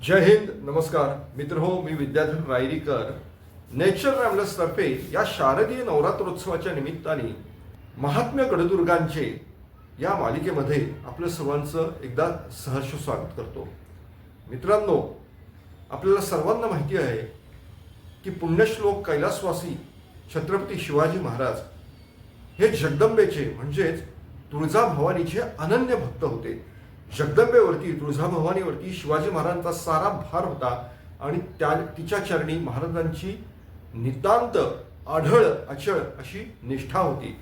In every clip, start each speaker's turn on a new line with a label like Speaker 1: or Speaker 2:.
Speaker 1: जय हिंद नमस्कार. मित्र हो मी विद्याधर रायरीकर. नेचर रॅमलस तर्फे या शारदीय नवरात्रोत्सवाच्या निमित्ताने महात्म्य गडदुर्गांचे या मालिकेमध्ये आपलं सर्वांचं एकदा सहर्ष स्वागत करतो. मित्रांनो आपल्याला सर्वांना माहिती आहे की पुण्यश्लोक कैलासवासी छत्रपती शिवाजी महाराज हे जगदंबेचे म्हणजेच तुळजाभवानीचे अनन्य भक्त होते. जगदंबेवरती तुळजाभवानीवरती शिवाजी महाराजांचा सारा भार होता आणि त्या तिच्या चरणी महाराजांची नितांत आढळ अचळ अशी निष्ठा होती.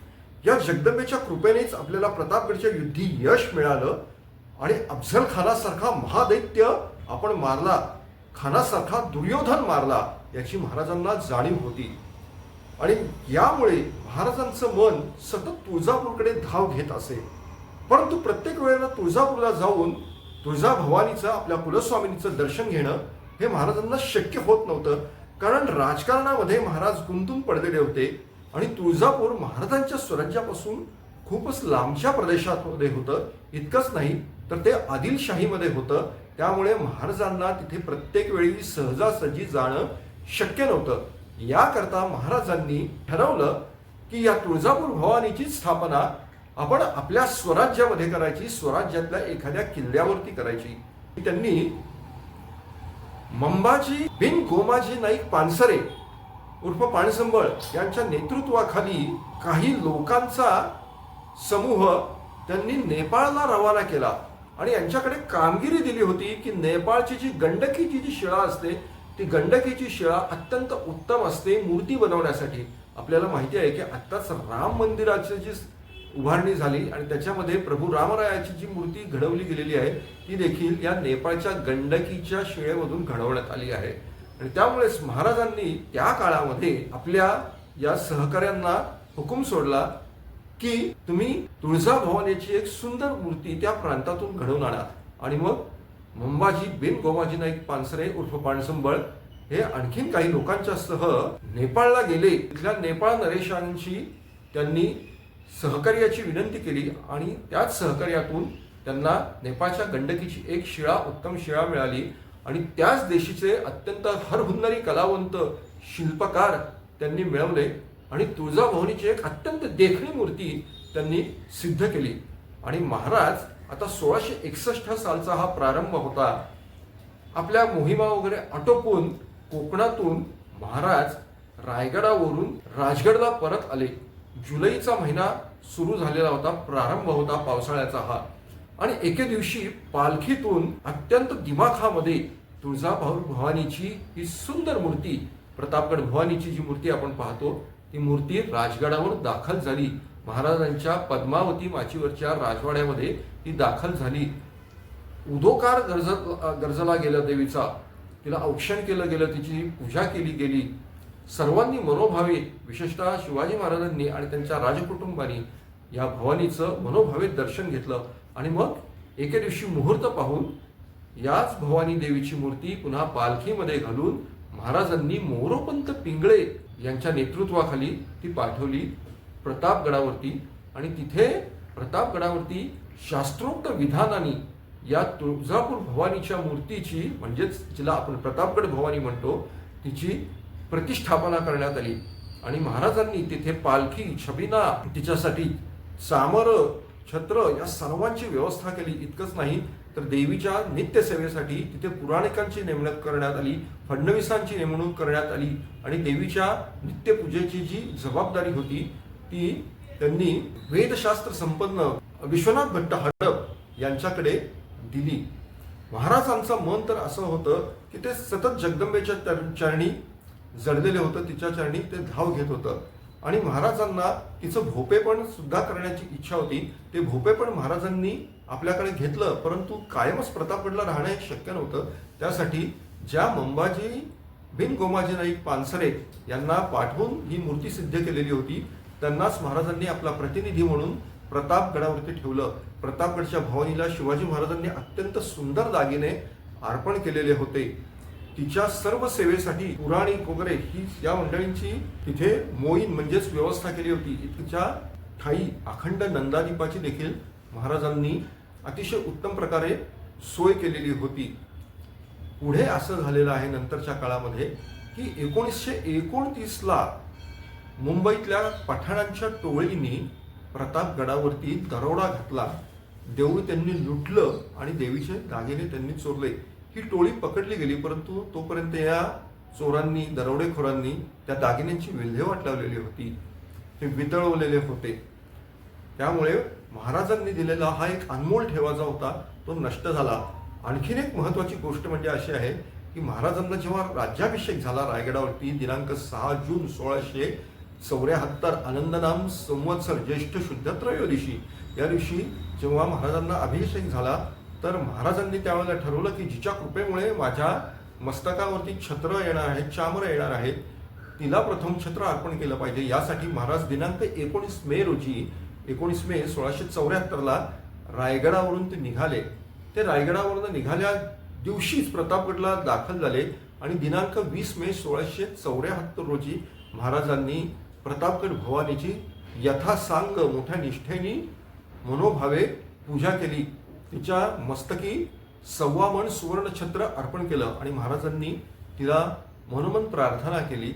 Speaker 1: या जगदंबेच्या कृपेनेच आपल्याला प्रतापगडच्या युद्धी यश मिळालं आणि अफझल खानासारखा महादैत्य आपण मारला खानासारखा दुर्योधन मारला याची महाराजांना जाणीव होती. आणि यामुळे महाराजांचं मन सतत तुळजापूरकडे धाव घेत असे. परंतु प्रत्येक वेळेला तुळजापूरला जाऊन तुळजाभवानीचं आपल्या कुलस्वामिनीचं दर्शन घेणं हे महाराजांना शक्य होत नव्हतं. कारण राजकारणामध्ये महाराज गुंतून पडलेले होते आणि तुळजापूर महाराजांच्या स्वराज्यापासून खूपच लांबच्या प्रदेशामध्ये होतं. इतकंच नाही तर ते आदिलशाहीमध्ये होतं. त्यामुळे महाराजांना तिथे प्रत्येक वेळी सहजासहजी जाणं शक्य नव्हतं. याकरता महाराजांनी ठरवलं की या तुळजापूर भवानीची स्थापना आपण आपल्या स्वराज्यामध्ये करायची स्वराज्यातल्या एखाद्या किल्ल्यावरती करायची. त्यांनी मंबाजी बिन गोमाजी नाईक पानसरे उर्फ पाणसंबळ यांच्या नेतृत्वाखाली काही लोकांचा समूह त्यांनी नेपाळला रवाना केला. आणि यांच्याकडे कामगिरी दिली होती की नेपाळची जी गंडकीची जी शिळा असते ती गंडकीची शिळा अत्यंत उत्तम असते मूर्ती बनवण्यासाठी. आपल्याला माहिती आहे की आत्ताच राम मंदिराचे जी उभारणी झाली आणि त्याच्यामध्ये प्रभू रामरायाची जी मूर्ती घडवली गेलेली आहे ती देखील या नेपाळच्या गंडकीच्या शिळेमधून घडवण्यात आली आहे. आणि त्यामुळेच महाराजांनी त्या काळामध्ये आपल्या या सहकाऱ्यांना हुकूम सोडला की तुम्ही तुळजाभवानीची एक सुंदर मूर्ती त्या प्रांतातून घडवून आणा. आणि मग मंबाजी बिन गोमाजी नाईक पानसरे उर्फ पाणसंबळ हे आणखीन काही लोकांच्या सह नेपाळला गेले. तिथल्या नेपाळ नरेशांची त्यांनी सहकार्याची विनंती केली आणि त्याच सहकार्यातून त्यांना नेपाळच्या गंडकीची एक शिळा उत्तम शिळा मिळाली आणि त्याच देशीचे अत्यंत हरहुन्नरी कलावंत शिल्पकार त्यांनी मिळवले आणि तुळजाभवानीची एक अत्यंत देखणी मूर्ती त्यांनी सिद्ध केली. आणि महाराज आता सोळाशे एकसष्ट सालचा हा प्रारंभ होता. आपल्या मोहिमा वगैरे आटोपून कोकणातून महाराज रायगडावरून राजगडला परत आले. जुलैचा महिना सुरू झालेला होता प्रारंभ होता पावसाळ्याचा हा. आणि एके दिवशी पालखीतून अत्यंत दिमाखामध्ये तुळजाभाऊ भवानीची ही सुंदर मूर्ती प्रतापगड भवानीची जी मूर्ती आपण पाहतो ती मूर्ती राजगडावर दाखल झाली. महाराजांच्या पद्मावती माचीवरच्या राजवाड्यामध्ये ती दाखल झाली. उदोकार गरज गरजला गेला देवीचा. तिला औक्षण केलं गेलं तिची पूजा केली गेली. सर्वांनी मनोभावे विशेषतः शिवाजी महाराजांनी आणि त्यांच्या राजकुटुंबानी या भवानीचं मनोभावे दर्शन घेतलं. आणि मग एके दिवशी मुहूर्त पाहून याच भवानी देवीची मूर्ती पुन्हा पालखीमध्ये घालून महाराजांनी मोरोपंत पिंगळे यांच्या नेतृत्वाखाली ती पाठवली प्रतापगडावरती. आणि तिथे प्रतापगडावरती शास्त्रोक्त विधानाने या तुळजापूर भवानीच्या मूर्तीची म्हणजेच जिला आपण प्रतापगड भवानी म्हणतो तिची प्रतिष्ठापना करण्यात आली. आणि महाराजांनी तिथे पालखी छबिना तिच्यासाठी चामर छत्र या सर्वांची व्यवस्था केली. इतकंच नाही तर देवीच्या नित्यसेवेसाठी तिथे पुराणिकांची नेमणूक करण्यात आली फडणवीसांची नेमणूक करण्यात आली आणि देवीच्या नित्यपूजेची जी जबाबदारी होती ती त्यांनी वेदशास्त्र संपन्न विश्वनाथ भट्ट हडप यांच्याकडे दिली. महाराजांचं मन तर असं होतं की ते सतत जगदंबेच्या तर- चरणी जडलेलं होतं तिच्या चरणी ते धाव घेत होतं. आणि महाराजांना तिचं भोपेपण सुद्धा करण्याची इच्छा होती. ते भोपेपण महाराजांनी आपल्याकडे घेतलं परंतु कायमच प्रतापगडला राहणं हे शक्य नव्हतं. त्यासाठी ज्या मंबाजी बिन गोमाजी नाईक पानसरे यांना पाठवून ही मूर्ती सिद्ध केलेली होती त्यांनाच महाराजांनी आपला प्रतिनिधी म्हणून प्रतापगडावरती ठेवलं. प्रतापगडच्या भवानीला शिवाजी महाराजांनी अत्यंत सुंदर दागिने अर्पण केलेले होते. तिच्या सर्व सेवेसाठी पुराणिक वगैरे ही या मंडळींची तिथे मोईन म्हणजेच व्यवस्था केली होती. तिच्या ठाई अखंड नंदादीपाची देखील महाराजांनी अतिशय उत्तम प्रकारे सोय केलेली होती. पुढे असं झालेलं आहे नंतरच्या काळामध्ये की एकोणीसशे एकोणतीसला मुंबईतल्या पठाणांच्या टोळींनी प्रतापगडावरती दरोडा घातला. देऊळ त्यांनी लुटलं आणि देवीचे दागिने त्यांनी चोरले. ही टोळी पकडली गेली परंतु तोपर्यंत या चोरांनी दरोडेखोरांनी त्या दागिन्यांची विल्हेवाट लावलेली होती. ते वितळवलेले होते. त्यामुळे महाराजांनी दिलेला हा एक अनमोल ठेवाचा होता तो नष्ट झाला. आणखीन एक महत्वाची गोष्ट म्हणजे अशी आहे की महाराजांना जेव्हा राज्याभिषेक झाला रायगडावरती दिनांक सहा जून सोळाशे चौऱ्याहत्तर आनंदनाम संवत्सर ज्येष्ठ शुद्ध त्रयोदशी या दिवशी जेव्हा महाराजांना अभिषेक झाला तर महाराजांनी त्यावेळेला ठरवलं की जिच्या कृपेमुळे माझ्या मस्तकावरती छत्र येणार आहेत चामर येणार आहेत तिला प्रथम छत्र अर्पण केलं पाहिजे. यासाठी महाराज दिनांक एकोणीस मे रोजी एकोणीस मे सोळाशे चौऱ्याहत्तरला रायगडावरून ते निघाले. ते रायगडावरून निघाल्या दिवशीच प्रतापगडला दाखल झाले आणि दिनांक वीस मे सोळाशे चौऱ्याहत्तर रोजी महाराजांनी प्रतापगड भवानीची यथासांग मोठ्या निष्ठेने मनोभावे पूजा केली. तिच्या मस्तकी सव्वा मन सुवर्ण छत्र अर्पण केलं आणि महाराजांनी तिला मनोमन प्रार्थना केली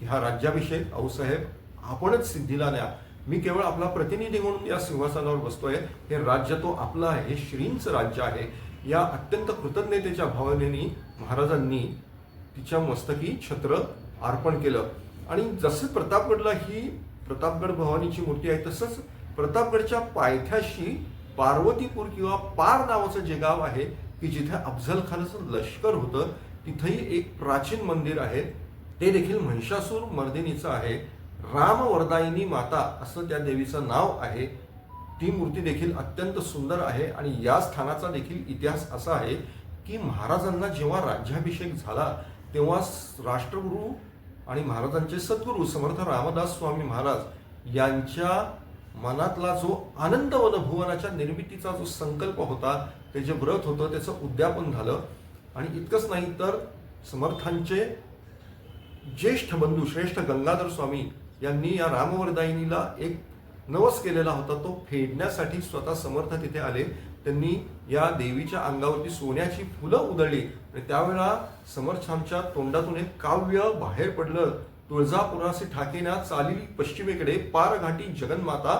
Speaker 1: की हा राज्याभिषेक आऊसाहेब आपणच सिद्धीला न्या. मी केवळ आपला प्रतिनिधी म्हणून या सिंहासनावर बसतोय. हे राज्य तो आपलं आहे. हे श्रींचं राज्य आहे. या अत्यंत कृतज्ञतेच्या भावनेनी महाराजांनी तिच्या मस्तकी छत्र अर्पण केलं. आणि जसं प्रतापगडला ही प्रतापगड भवानीची मूर्ती आहे तसंच प्रतापगडच्या पायथ्याशी पार्वतीपूर किंवा पार नावाचं जे गाव आहे की जिथे अफजल खानाचं लष्कर होतं तिथंही एक प्राचीन मंदिर आहे. ते देखील महिषासूर मर्दिनीचं आहे. रामवरदायिनी माता असं त्या देवीचं नाव आहे. ती मूर्ती देखील अत्यंत सुंदर आहे आणि या स्थानाचा देखील इतिहास असा आहे की महाराजांना जेव्हा राज्याभिषेक झाला तेव्हा राष्ट्रगुरू आणि महाराजांचे सद्गुरू समर्थ रामदास स्वामी महाराज यांच्या मनातला जो आनंद वनभुवनाच्या निर्मितीचा जो संकल्प होता ते जे व्रत होतं त्याचं उद्यापन झालं. आणि इतकंच नाही तर समर्थांचे ज्येष्ठ बंधू श्रेष्ठ गंगाधर स्वामी यांनी या रामवरदायिनीला एक नवस केलेला होता. तो फेडण्यासाठी स्वतः समर्थ तिथे आले. त्यांनी या देवीच्या अंगावरती सोन्याची फुलं उधळली. आणि त्यावेळा समर्थांच्या तोंडातून एक काव्य बाहेर पडलं. तुळजापुरासी ठाकेना चालील पश्चिमेकडे पारघाटी जगन्माता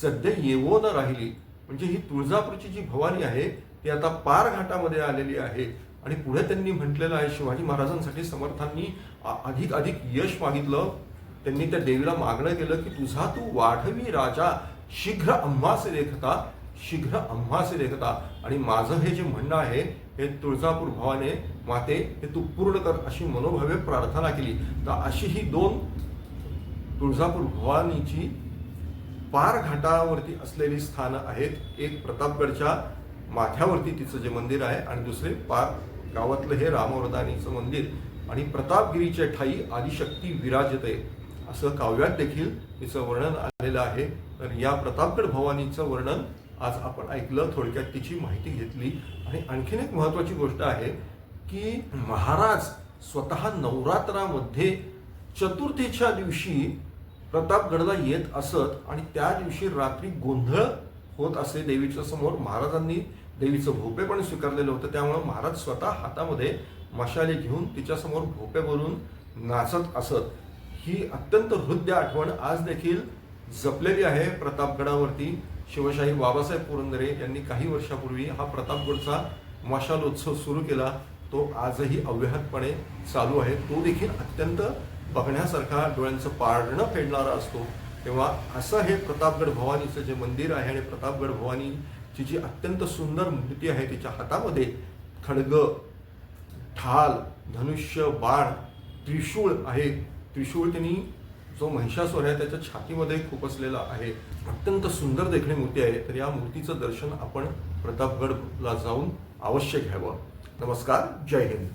Speaker 1: सध्या येवो न राहिली. म्हणजे ही तुळजापूरची जी भवानी आहे ती आता पारघाटामध्ये आलेली आहे. आणि पुढे त्यांनी म्हटलेलं आहे शिवाजी महाराजांसाठी समर्थांनी अधिक अधिक यश मागितलं. त्यांनी त्या देवीला मागणं केलं की तुझा तू वाढवी राजा शीघ्र अम्मासे देखता शीघ्र अम्मासे देखता. आणि माझं हे जे म्हणणं आहे हे तुळजापूर भवाने माते हे तू पूर्ण कर अशी मनोभावे प्रार्थना केली. तर अशी ही दोन तुळजापूर भवानीची पार घाटावरती असलेली स्थानं आहेत. एक प्रतापगडच्या माथ्यावरती तिचं जे मंदिर आहे आणि दुसरे पार गावातलं हे रामवरदानीचं मंदिर. आणि प्रतापगिरीच्या ठाई आदिशक्ती विराजते. असं काव्यात देखील तिचं वर्णन आलेलं आहे. तर या प्रतापगड भवानीचं वर्णन आज आपण ऐकलं थोडक्यात तिची माहिती घेतली. आणि आणखीन एक महत्वाची गोष्ट आहे की महाराज स्वतः नवरात्रामध्ये चतुर्थीच्या दिवशी प्रतापगडला येत असत आणि त्या दिवशी रात्री गोंधळ होत असे देवीच्या समोर महाराजांनी देवीचं भोपे पण स्वीकारलेलं होतं. त्यामुळं महाराज स्वतः हातामध्ये मशाले घेऊन तिच्यासमोर भोपे भरून नाचत असत. ही अत्यंत हृदय आठवण आज देखील जपलेली आहे प्रतापगडावरती. शिवशाही बाबासाहेब पुरंदरे यांनी काही वर्षापूर्वी हा प्रतापगडचा मशालोत्सव सुरू केला. तो आजही अव्याहतपणे चालू आहे. तो देखील अत्यंत बघण्यासारखा डोळ्यांचं पारणं फेडणारा असतो. तेव्हा असं हे प्रतापगड भवानीचं जे मंदिर आहे आणि प्रतापगड भवानीची जी अत्यंत सुंदर मूर्ती आहे तिच्या हातामध्ये खडग ढाल धनुष्य बाण त्रिशूळ आहे. त्रिशूळ त्यांनी जो महिषासुर आहे त्याच्या छातीमध्ये खुपसलेला आहे. अत्यंत सुंदर देखणी मूर्ती आहे. तर या मूर्तीचं दर्शन आपण प्रतापगडला जाऊन अवश्य घ्यावं. नमस्कार. जय हिंद.